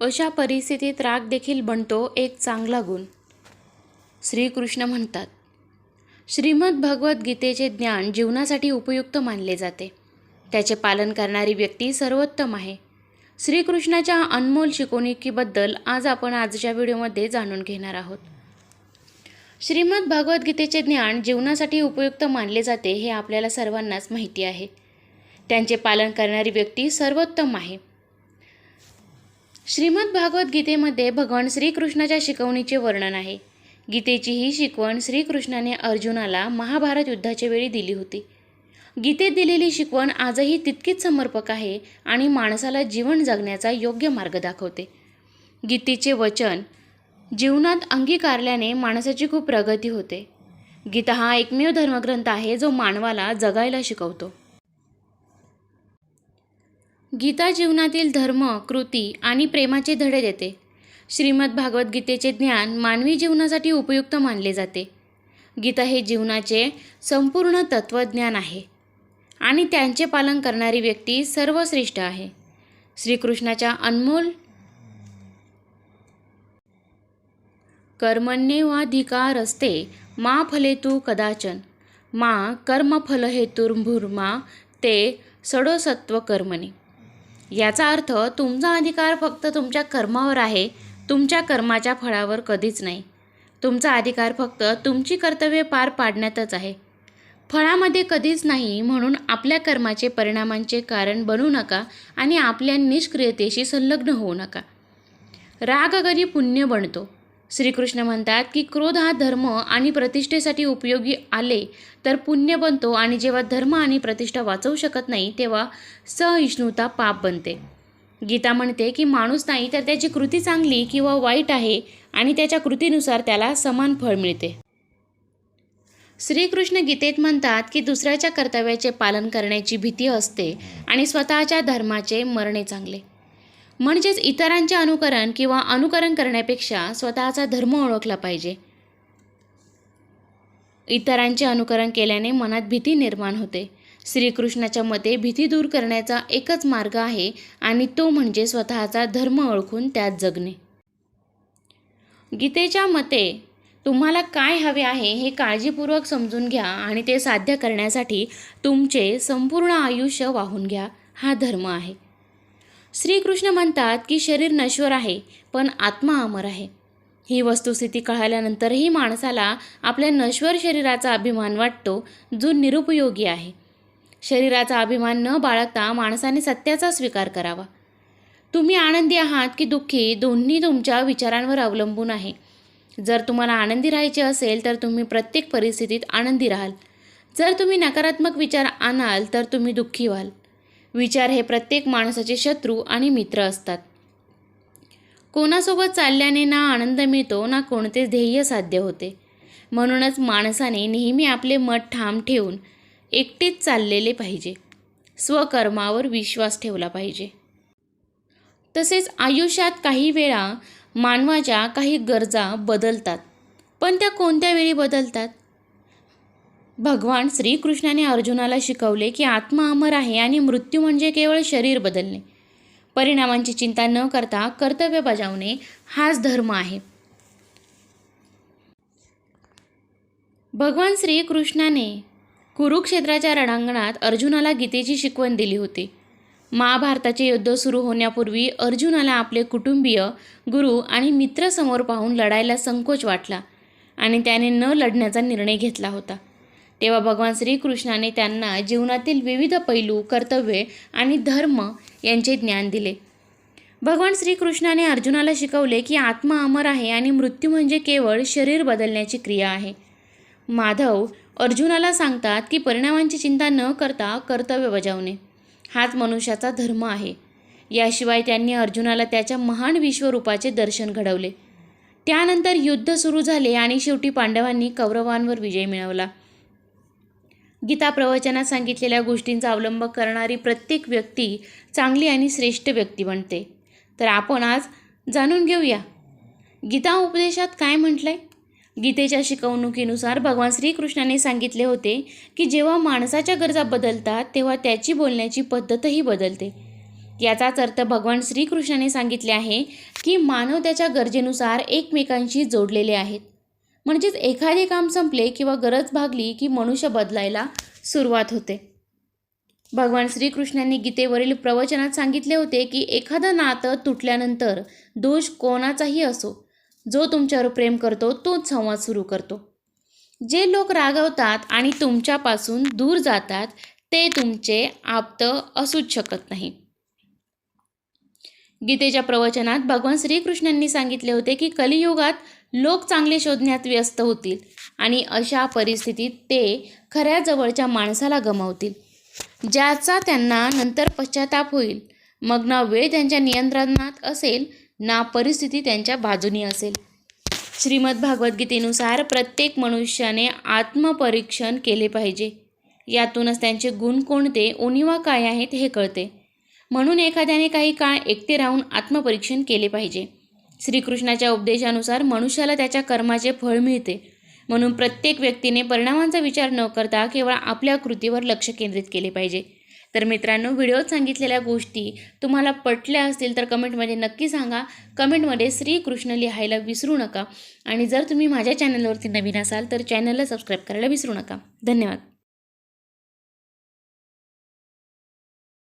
अशा परिस्थितीत राग देखील बनतो एक चांगला गुण. श्रीकृष्ण म्हणतात श्रीमद भगवद्गीतेचे ज्ञान जीवनासाठी उपयुक्त मानले जाते. त्याचे पालन करणारी व्यक्ती सर्वोत्तम आहे. श्रीकृष्णाच्या अनमोल शिकवणुकीबद्दल आज आपण आजच्या व्हिडिओमध्ये जाणून घेणार आहोत. श्रीमद भगवद्गीतेचे ज्ञान जीवनासाठी उपयुक्त मानले जाते हे आपल्याला सर्वांनाच माहिती आहे. त्यांचे पालन करणारी व्यक्ती सर्वोत्तम आहे. श्रीमद भागवत गीतेमध्ये भगवान श्रीकृष्णाच्या शिकवणीचे वर्णन आहे. गीतेची ही शिकवण श्रीकृष्णाने अर्जुनाला महाभारत युद्धाच्या वेळी दिली होती. गीतेत दिलेली शिकवण आजही तितकीच समर्पक आहे आणि माणसाला जीवन जगण्याचा योग्य मार्ग दाखवते. गीतेचे वचन जीवनात अंगीकारल्याने माणसाची खूप प्रगती होते. गीता हा एकमेव धर्मग्रंथ आहे जो मानवाला जगायला शिकवतो. गीता जीवनातील धर्म कृती आणि प्रेमाचे धडे देते. श्रीमद भागवद्गीतेचे ज्ञान मानवी जीवनासाठी उपयुक्त मानले जाते. गीता हे जीवनाचे संपूर्ण तत्त्वज्ञान आहे आणि त्यांचे पालन करणारी व्यक्ती सर्वश्रेष्ठ आहे. श्रीकृष्णाच्या अनमोल कर्मण्येवाधिकारस्ते मा फलेतु कदाचन मा कर्मफलहेतुर्भुर्मा ते सडोसत्व कर्मणे याचा अर्थ तुमचा अधिकार फक्त तुमच्या कर्मावर आहे तुमच्या कर्माच्या फळावर कधीच नाही. तुमचा अधिकार फक्त तुमची कर्तव्ये पार पाडण्यातच आहे. फळामध्ये कधीच नाही म्हणून आपल्या कर्माचे परिणामांचे कारण बनू नका आणि आपल्या निष्क्रियतेशी संलग्न होऊ नका. राग कधी पुण्य बनतो. श्रीकृष्ण म्हणतात की क्रोध हा धर्म आणि प्रतिष्ठेसाठी उपयोगी आले तर पुण्य बनतो आणि जेव्हा धर्म आणि प्रतिष्ठा वाचवू शकत नाही तेव्हा सहिष्णुता पाप बनते. गीता म्हणते की माणूस नाही तर त्याची कृती चांगली किंवा वाईट आहे आणि त्याच्या कृतीनुसार त्याला समान फळ मिळते. श्रीकृष्ण गीतेत म्हणतात की दुसऱ्याच्या कर्तव्याचे पालन करण्याची भीती असते आणि स्वतःच्या धर्माचे मरणे चांगले. म्हणजेच इतरांचे अनुकरण किंवा अनुकरण करण्यापेक्षा स्वतःचा धर्म ओळखला पाहिजे. इतरांचे अनुकरण केल्याने मनात भीती निर्माण होते. श्रीकृष्णाच्या मते भीती दूर करण्याचा एकच मार्ग आहे आणि तो म्हणजे स्वतःचा धर्म ओळखून त्यात जगणे. गीतेच्या मते तुम्हाला काय हवे आहे हे काळजीपूर्वक समजून घ्या आणि ते साध्य करण्यासाठी तुमचे संपूर्ण आयुष्य वाहून घ्या. हा धर्म आहे. श्रीकृष्ण म्हणतात की शरीर नश्वर आहे पण आत्मा अमर आहे. ही वस्तुस्थिती कळाल्यानंतरही माणसाला आपल्या नश्वर शरीराचा अभिमान वाटतो जो निरुपयोगी आहे. शरीराचा अभिमान न बाळगता माणसाने सत्याचा स्वीकार करावा. तुम्ही आनंदी आहात की दुःखी दोन्ही तुमच्या विचारांवर अवलंबून आहे. जर तुम्हाला आनंदी राहायचे असेल तर तुम्ही प्रत्येक परिस्थितीत आनंदी राहाल. जर तुम्ही नकारात्मक विचार आणाल तर तुम्ही दुःखी व्हाल. विचार हे प्रत्येक माणसाचे शत्रू आणि मित्र असतात. कोणासोबत चालल्याने ना आनंद मिळतो ना कोणते ध्येय साध्य होते. म्हणूनच माणसाने नेहमी आपले मत ठाम ठेवून एकटेच चाललेले पाहिजे. स्वकर्मावर विश्वास ठेवला पाहिजे. तसेच आयुष्यात काही वेळा मानवाच्या काही गरजा बदलतात. पण त्या कोणत्या वेळी बदलतात? भगवान श्रीकृष्णाने अर्जुनाला शिकवले की आत्मा अमर आहे आणि मृत्यू म्हणजे केवळ शरीर बदलणे. परिणामांची चिंता न करता कर्तव्य बजावणे हाच धर्म आहे. भगवान श्रीकृष्णाने कुरुक्षेत्राच्या रणांगणात अर्जुनाला गीतेची शिकवण दिली होती. महाभारताचे युद्ध सुरू होण्यापूर्वी अर्जुनाला आपले कुटुंबीय गुरु आणि मित्र समोर पाहून लढायला संकोच वाटला आणि त्याने न लढण्याचा निर्णय घेतला होता. तेव्हा भगवान श्रीकृष्णाने त्यांना जीवनातील विविध पैलू कर्तव्ये आणि धर्म यांचे ज्ञान दिले. भगवान श्रीकृष्णाने अर्जुनाला शिकवले की आत्मा अमर आहे आणि मृत्यू म्हणजे केवळ शरीर बदलण्याची क्रिया आहे. माधव अर्जुनाला सांगतात की परिणामांची चिंता न करता कर्तव्य बजावणे हाच मनुष्याचा धर्म आहे. याशिवाय त्यांनी अर्जुनाला त्याच्या महान विश्वरूपाचे दर्शन घडवले. त्यानंतर युद्ध सुरू झाले आणि शेवटी पांडवांनी कौरवांवर विजय मिळवला. गीता प्रवचनात सांगितलेल्या गोष्टींचा अवलंब करणारी प्रत्येक व्यक्ती चांगली आणि श्रेष्ठ व्यक्ती बनते. तर आपण आज जाणून घेऊया. गीता उपदेशात काय म्हटलंय? गीतेच्या शिकवणुकीनुसार भगवान श्रीकृष्णाने सांगितले होते की जेव्हा माणसाच्या गरजा बदलतात तेव्हा त्याची बोलण्याची पद्धतही बदलते. याचाच अर्थ भगवान श्रीकृष्णाने सांगितले आहे की मानव त्याच्या गरजेनुसार एकमेकांशी जोडलेले आहेत. म्हणजेच एखादे काम संपले किंवा गरज भागली की मनुष्य बदलायला सुरुवात होते. भगवान श्रीकृष्णांनी गीतेवरील प्रवचनात सांगितले होते की एखादं नातं तुटल्यानंतर दोष कोणाचाही असो जो तुमच्यावर प्रेम करतो तोच संवाद सुरू करतो. जे लोक रागवतात आणि तुमच्यापासून दूर जातात ते तुमचे आप्त असूच शकत नाही. गीतेच्या प्रवचनात भगवान श्रीकृष्णांनी सांगितले होते की कलियुगात लोक चांगले शोधण्यात व्यस्त होतील आणि अशा परिस्थितीत ते खऱ्या जवळच्या माणसाला गमावतील ज्याचा त्यांना नंतर पश्चाताप होईल. मग ना वेळ त्यांच्या नियंत्रणात असेल ना परिस्थिती त्यांच्या बाजूनी असेल. श्रीमद भागवद्गीतेनुसार प्रत्येक मनुष्याने आत्मपरीक्षण केले पाहिजे. यातूनच त्यांचे गुण कोणते उणिवा काय आहेत हे कळते. म्हणून एखाद्याने काही काळ एकटे राहून आत्मपरीक्षण केले पाहिजे. श्रीकृष्णाच्या उपदेशानुसार मनुष्याला त्याच्या कर्माचे फळ मिळते. म्हणून प्रत्येक व्यक्तीने परिणामांचा विचार न करता केवळ आपल्या कृतीवर लक्ष केंद्रित केले पाहिजे. तर मित्रांनो व्हिडिओत सांगितलेल्या गोष्टी तुम्हाला पटल्या असतील तर कमेंटमध्ये नक्की सांगा. कमेंटमध्ये श्रीकृष्ण लिहायला विसरू नका. आणि जर तुम्ही माझ्या चॅनलवरती नवीन असाल तर चॅनलला सबस्क्राईब करायला विसरू नका. धन्यवाद.